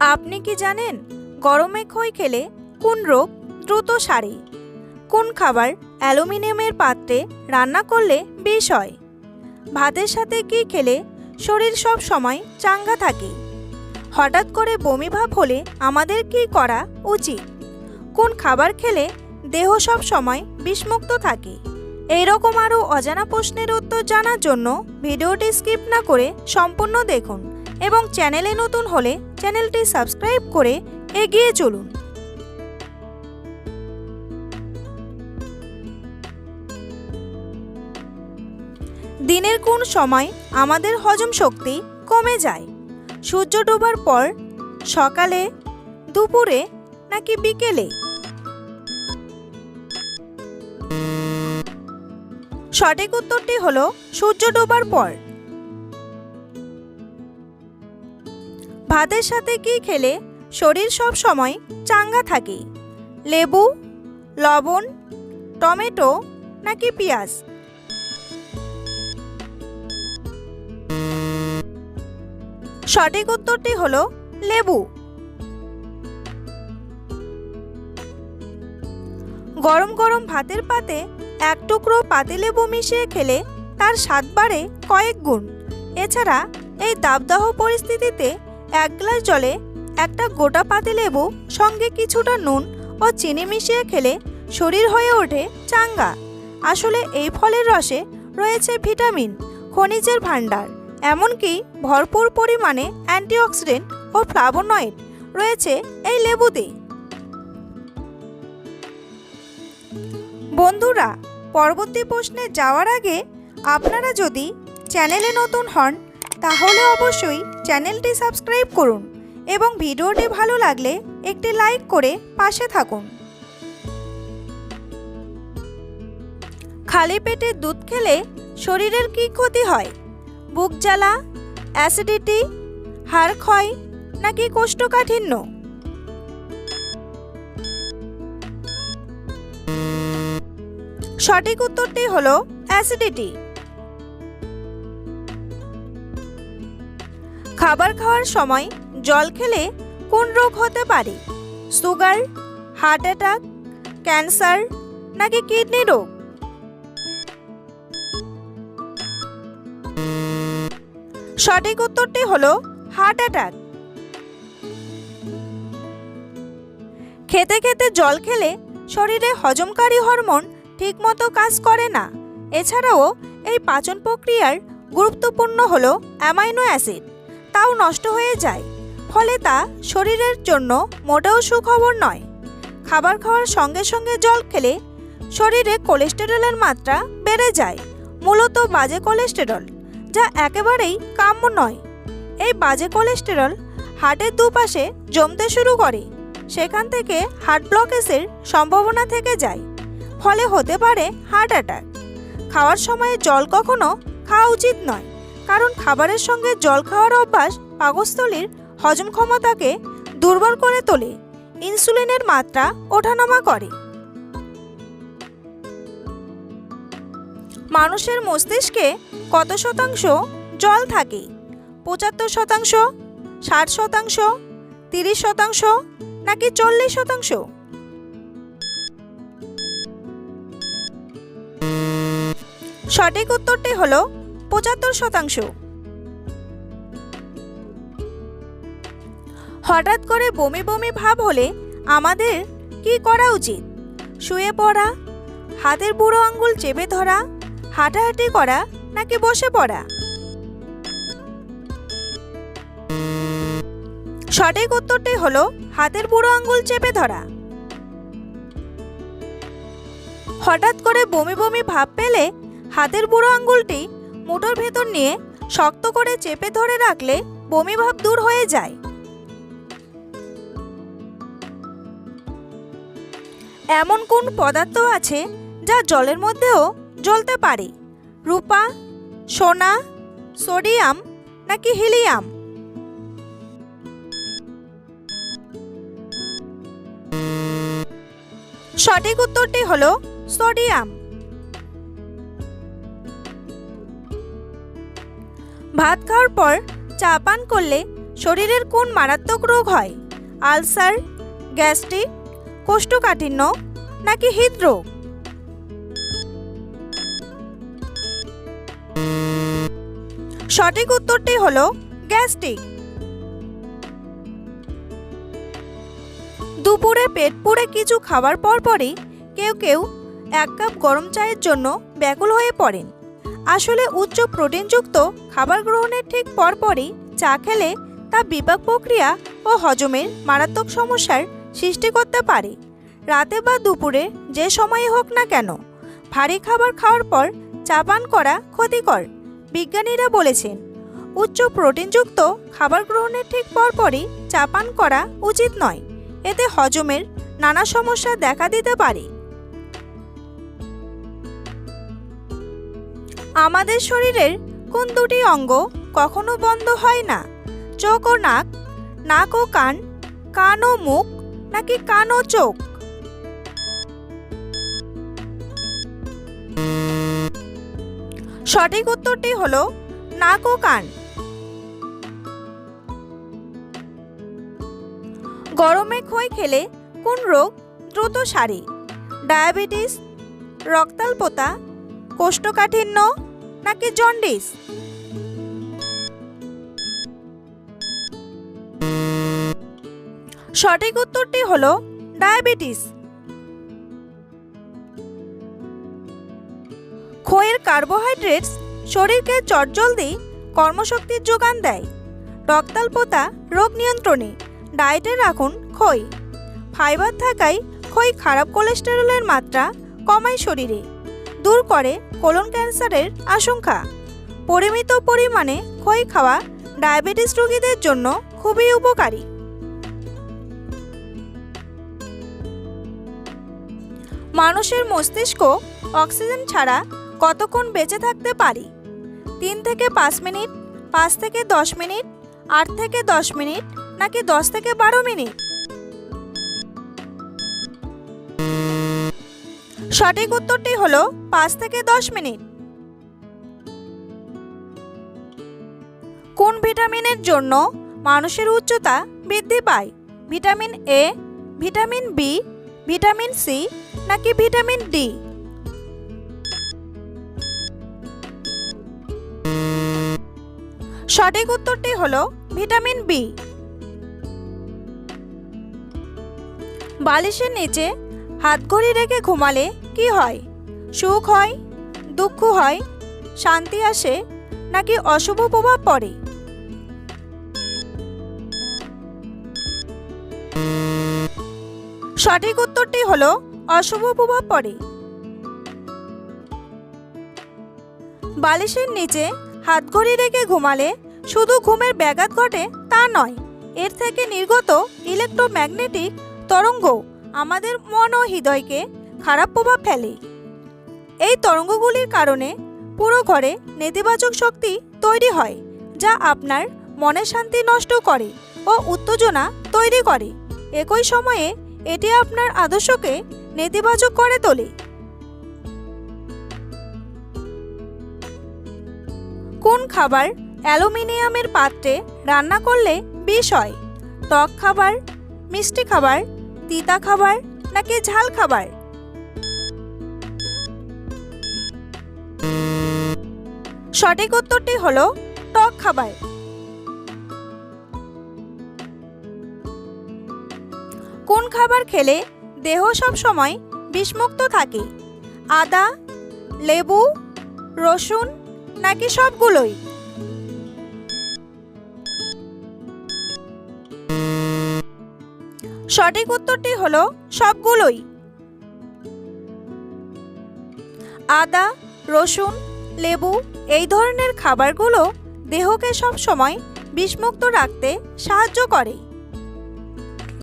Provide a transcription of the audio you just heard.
আপনি কি জানেন, গরমে খই খেলে কোন রোগ দ্রুত সারে? কোন খাবার অ্যালুমিনিয়ামের পাত্রে রান্না করলে বিষ হয়? ভাতের সাথে কি খেলে শরীর সব সময় চাঙ্গা থাকে? হঠাৎ করে বমি ভাব হলে আমাদের কি করা উচিত? কোন খাবার খেলে দেহ সব সময় বিষমুক্ত থাকে? এইরকম আরও অজানা প্রশ্নের উত্তর জানার জন্য ভিডিওটি স্কিপ না করে সম্পূর্ণ দেখুন। এবং চ্যানেলে নতুন হলে চ্যানেলটি সাবস্ক্রাইব করে এগিয়ে চলুন। দিনের কোন সময় আমাদের হজম শক্তি কমে যায়? সূর্য ডোবার পর, সকালে, দুপুরে, নাকি বিকেলে? সঠিক উত্তরটি হলো সূর্য ডোবার পর। ভাতের সাথে কি খেলে শরীর সব সময় চাঙ্গা থাকে? লেবু, লবণ, টমেটো নাকি পেঁয়াজ? সঠিক উত্তরটি হলো লেবু। গরম গরম ভাতের পাতে এক টুকরো পাতিলেবু মিশিয়ে খেলে তার স্বাদ বাড়ে কয়েক গুণ। এছাড়া এই দাবদাহ পরিস্থিতিতে এক গ্লাস জলে একটা গোটা পাতিলেবু সঙ্গে কিছুটা নুন ও চিনি মিশিয়ে খেলে শরীর হয়ে ওঠে চাঙ্গা। আসলে এই ফলের রসে রয়েছে ভিটামিন, খনিজের ভাণ্ডার, এমনকি ভরপুর পরিমাণে অ্যান্টিঅক্সিডেন্ট ও ফ্লাভোনয়েড রয়েছে এই লেবুতে। বন্ধুরা, পরবর্তী প্রশ্নে যাওয়ার আগে আপনারা যদি চ্যানেলে নতুন হন তাহলে অবশ্যই চ্যানেলটি সাবস্ক্রাইব করুন এবং ভিডিওটি ভালো লাগলে একটি লাইক করে পাশে থাকুন। খালি পেটে দুধ খেলে শরীরের কি ক্ষতি হয়? বুক জ্বালা, অ্যাসিডিটি, হাড় ক্ষয় নাকি কোষ্ঠকাঠিন্য? সঠিক উত্তরটি হলো অ্যাসিডিটি। খাবার খাওয়ার সময় জল খেলে কোন রোগ হতে পারে? সুগার, হার্ট অ্যাটাক, ক্যান্সার নাকি কিডনি রোগ? সঠিক উত্তরটি হল হার্ট অ্যাটাক। খেতে খেতে জল খেলে শরীরে হজমকারী হরমোন ঠিকমতো কাজ করে না। এছাড়াও এই পাচন প্রক্রিয়ার গুরুত্বপূর্ণ হল অ্যামাইনো অ্যাসিড। তাও নষ্ট হয়ে যায়। ফলে তা শরীরের জন্য মোটেও সুখবর নয়। খাবার খাওয়ার সঙ্গে সঙ্গে জল খেলে শরীরে কোলেস্টেরলের মাত্রা বেড়ে যায়, মূলত বাজে কোলেস্টেরল, যা একেবারেই কাম্য নয়। এই বাজে কোলেস্টেরল হার্টের দুপাশে জমতে শুরু করে, সেখান থেকে হার্ট ব্লকেজের সম্ভাবনা থেকে যায়, ফলে হতে পারে হার্ট অ্যাটাক। খাওয়ার সময়ে জল কখনো খাওয়া উচিত নয়। কারণ খাবারের সঙ্গে জল খাওয়ার অভ্যাস পাকস্থলীর হজম ক্ষমতাকে দুর্বল করে তোলে, ইনসুলিনের মাত্রা ওঠানামা করে। মানুষের মস্তিষ্কে কত শতাংশ জল থাকে? পঁচাত্তর শতাংশ, ষাট শতাংশ, তিরিশ শতাংশ, নাকি চল্লিশ শতাংশ? সঠিক উত্তরটি হলো পঁচাত্তর শতাংশ। হঠাৎ করে বমি বমি ভাব হলে আমাদের কি করা উচিত? শুয়ে পড়া, হাতের বুড়ো আঙ্গুল চেপে ধরা, হাঁটাহাঁটি করা নাকি বসে পড়া? সঠিক উত্তরটি হলো হাতের বুড়ো আঙ্গুল চেপে ধরা। হঠাৎ করে বমি বমি ভাব পেলে হাতের বুড়ো আঙ্গুলটি মুঠোর ভেতর নিয়ে শক্ত করে চেপে ধরে রাখলে বমি ভাব দূর হয়ে যায়। এমন কোন পদার্থ আছে যা জলের মধ্যেও জ্বলতে পারে? রূপা, সোনা, সোডিয়াম নাকি হিলিয়াম? সঠিক উত্তরটি হলো সোডিয়াম। ভাত খাওয়ার পর চা পান করলে শরীরের কোন মারাত্মক রোগ হয়? আলসার, গ্যাস্ট্রিক, কোষ্ঠকাঠিন্য নাকি হৃদরোগ? সঠিক উত্তরটি হলো গ্যাস্ট্রিক। দুপুরে পেট পুড়ে কিছু খাবার পরপরই কেউ কেউ এক কাপ গরম চায়ের জন্য ব্যাকুল হয়ে পড়েন। আসলে উচ্চ প্রোটিনযুক্ত খাবার গ্রহণের ঠিক পরপরই চা খেলে তা বিপাক প্রক্রিয়া ও হজমের মারাত্মক সমস্যার সৃষ্টি করতে পারে। রাতে বা দুপুরে যে সময়ে হোক না কেন, ভারী খাবার খাওয়ার পর চা পান করা ক্ষতিকর, বিজ্ঞানীরা বলেছেন। উচ্চ প্রোটিনযুক্ত খাবার গ্রহণের ঠিক পরপরই চা পান করা উচিত নয়। এতে হজমের নানা সমস্যা দেখা দিতে পারে। আমাদের শরীরের কোন দুটি অঙ্গ কখনো বন্ধ হয় না? চোখ ও নাক নাক ও কান কান ও মুখ, নাকি কান ও চোখ? সঠিক উত্তরটি হল নাক ও কান। গরমে খই খেলে কোন রোগ দ্রুত সারে? ডায়াবেটিস, রক্তাল্পতা, কোষ্ঠকাঠিন্য নাকি জন্ডিস? সঠিক উত্তরটি হল ডায়াবেটিস। খইয়ের কার্বোহাইড্রেটস শরীরকে চটজলদি কর্মশক্তির যোগান দেয়। রক্তাল্পতা রোগ নিয়ন্ত্রণে। ডায়েটে রাখুন খই ফাইবার থাকায় খই খারাপ কোলেস্টেরলের মাত্রা কমায় শরীরে। দূর করে কোলন ক্যান্সারের আশঙ্কা। পরিমিত পরিমাণে খই খাওয়া ডায়াবেটিস রোগীদের জন্য খুবই উপকারী। মানুষের মস্তিষ্ক অক্সিজেন ছাড়া কতক্ষণ বেঁচে থাকতে পারে? তিন থেকে পাঁচ মিনিট, পাঁচ থেকে দশ মিনিট, আট থেকে দশ মিনিট, নাকি দশ থেকে বারো মিনিট? সঠিক উত্তরটি হলো পাঁচ থেকে দশ মিনিট। কোন ভিটামিনের জন্য মানুষের উচ্চতা বৃদ্ধি পায়? Vitamin A vitamin B vitamin C নাকি ভিটামিন ডি সঠিক উত্তরটি হলো ভিটামিন বি বালিশের নিচে হাত ঘড়ি রেখে ঘুমালে কি হয়? সুখ হয়? দুঃখ হয়? শান্তি আসে? নাকি অশুভ প্রভাব পড়ে? সঠিক উত্তরটি হলো অশুভ প্রভাব পড়ে। বালিশের নিচে হাত ঘড়ি রেখে ঘুমালে শুধু ঘুমের ব্যাঘাত ঘটে তা নয়, এর থেকে নির্গত ইলেকট্রোম্যাগনেটিক তরঙ্গ আমাদের মন ও হৃদয়কে খারাপ প্রভাব ফেলে। এই তরঙ্গগুলির কারণে পুরো ঘরে নেতিবাচক শক্তি তৈরি হয়, যা আপনার মনের শান্তি নষ্ট করে ও উত্তেজনা তৈরি করে। একই সময়ে এটি আপনার আদর্শকে নেতিবাচক করে তোলে। কোন খাবার অ্যালুমিনিয়ামের পাত্রে রান্না করলে বিষ হয়? টক খাবার, মিষ্টি খাবার তিতা খাবার নাকি ঝাল খাবার? সঠিক উত্তরটি হলো টক খাবার। কোন খাবার খেলে দেহ সব সময় বিষমুক্ত থাকে? আদা, লেবু, রসুন নাকি সবগুলোই? সঠিক উত্তরটি হল সবগুলোই। আদা, রসুন, লেবু এই ধরনের খাবারগুলো দেহকে সব সময় বিষমুক্ত রাখতে সাহায্য করে।